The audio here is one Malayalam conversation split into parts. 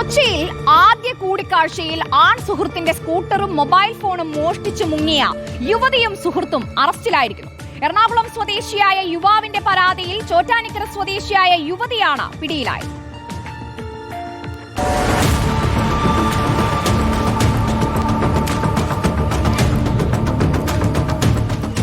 കൊച്ചിയിൽ ആദ്യ കൂടിക്കാഴ്ചയിൽ ആൺ സുഹൃത്തിന്റെ സ്കൂട്ടറും മൊബൈൽ ഫോണും മോഷ്ടിച്ചു മുങ്ങിയ യുവതിയും സുഹൃത്തും അറസ്റ്റിലായിരിക്കുന്നു. എറണാകുളം സ്വദേശിയായ യുവാവിന്റെ പരാതിയിൽ ചോറ്റാനിക്കര സ്വദേശിയായ യുവതിയാണ് പിടിയിലായത്.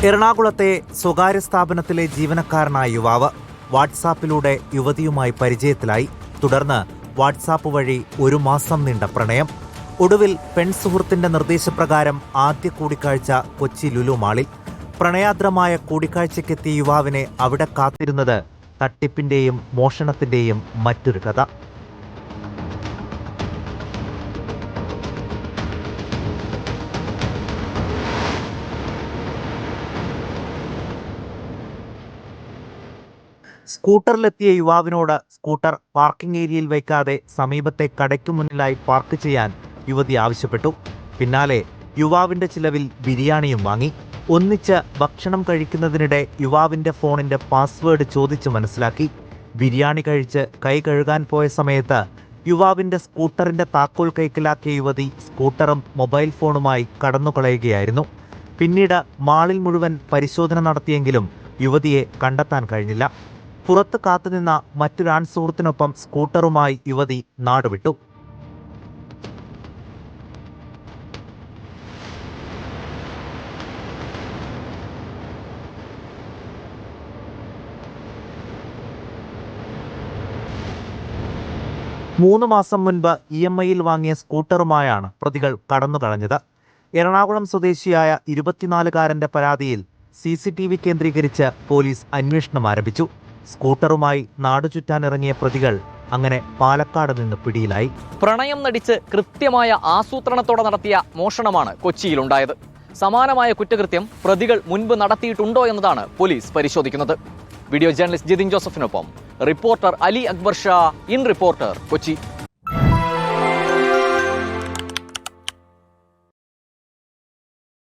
എറണാകുളത്തെ സ്വകാര്യ സ്ഥാപനത്തിലെ ജീവനക്കാരനായ യുവാവ് വാട്സാപ്പിലൂടെ യുവതിയുമായി പരിചയത്തിലായി. തുടർന്ന് വാട്സാപ്പ് വഴി ഒരു മാസം നീണ്ട പ്രണയം. ഒടുവിൽ പെൺ സുഹൃത്തിന്റെ നിർദ്ദേശപ്രകാരം ആദ്യ കൂടിക്കാഴ്ച കൊച്ചി ലുലു മാളിൽ. പ്രണയാദ്രമായ കൂടിക്കാഴ്ചയ്ക്കെത്തിയ യുവാവിനെ അവിടെ കാത്തിരുന്നത് തട്ടിപ്പിന്റെയും മോഷണത്തിന്റെയും മറ്റൊരു കഥ. സ്കൂട്ടറിലെത്തിയ യുവാവിനോട് സ്കൂട്ടർ പാർക്കിംഗ് ഏരിയയിൽ വയ്ക്കാതെ സമീപത്തെ കടയ്ക്കു മുന്നിലായി പാർക്ക് ചെയ്യാൻ യുവതി ആവശ്യപ്പെട്ടു. പിന്നാലെ യുവാവിന്റെ ചിലവിൽ ബിരിയാണിയും വാങ്ങി. ഒന്നിച്ച് ഭക്ഷണം കഴിക്കുന്നതിനിടെ യുവാവിന്റെ ഫോണിന്റെ പാസ്വേഡ് ചോദിച്ച് മനസ്സിലാക്കി. ബിരിയാണി കഴിച്ച് കൈ കഴുകാൻ പോയ സമയത്ത് യുവാവിന്റെ സ്കൂട്ടറിന്റെ താക്കോൽ കൈക്കലാക്കിയ യുവതി സ്കൂട്ടറും മൊബൈൽ ഫോണുമായി കടന്നുകളയുകയായിരുന്നു. പിന്നീട് മാളിൽ മുഴുവൻ പരിശോധന നടത്തിയെങ്കിലും യുവതിയെ കണ്ടെത്താൻ കഴിഞ്ഞില്ല. പുറത്ത് കാത്തുനിന്ന മറ്റൊരു ആൺ സുഹൃത്തിനൊപ്പം സ്കൂട്ടറുമായി യുവതി നാടുവിട്ടു. മൂന്ന് മാസം മുൻപ് ഇ എം ഐയിൽ വാങ്ങിയ സ്കൂട്ടറുമായാണ് പ്രതികൾ കടന്നു കളഞ്ഞത് എറണാകുളം സ്വദേശിയായ ഇരുപത്തിനാലുകാരന്റെ പരാതിയിൽ സി സി ടി വി കേന്ദ്രീകരിച്ച് പോലീസ് അന്വേഷണം ആരംഭിച്ചു. സ്കൂട്ടറുമായി നാടുചുറ്റാനിറങ്ങിയ പ്രതികൾ അങ്ങനെ പാലക്കാട് നിന്ന് പിടിയിലായി. പ്രണയം നടിച്ച് കൃത്യമായ ആസൂത്രണത്തോടെ നടത്തിയ മോഷണമാണ് കൊച്ചിയിലുണ്ടായത്. സമാനമായ കുറ്റകൃത്യം പ്രതികൾ മുൻപ് നടത്തിയിട്ടുണ്ടോ എന്നതാണ് പോലീസ് പരിശോധിക്കുന്നത്. Video journalist Jithin ജോസഫിനൊപ്പം reporter Ali Akbar Shah in reporter Kochi.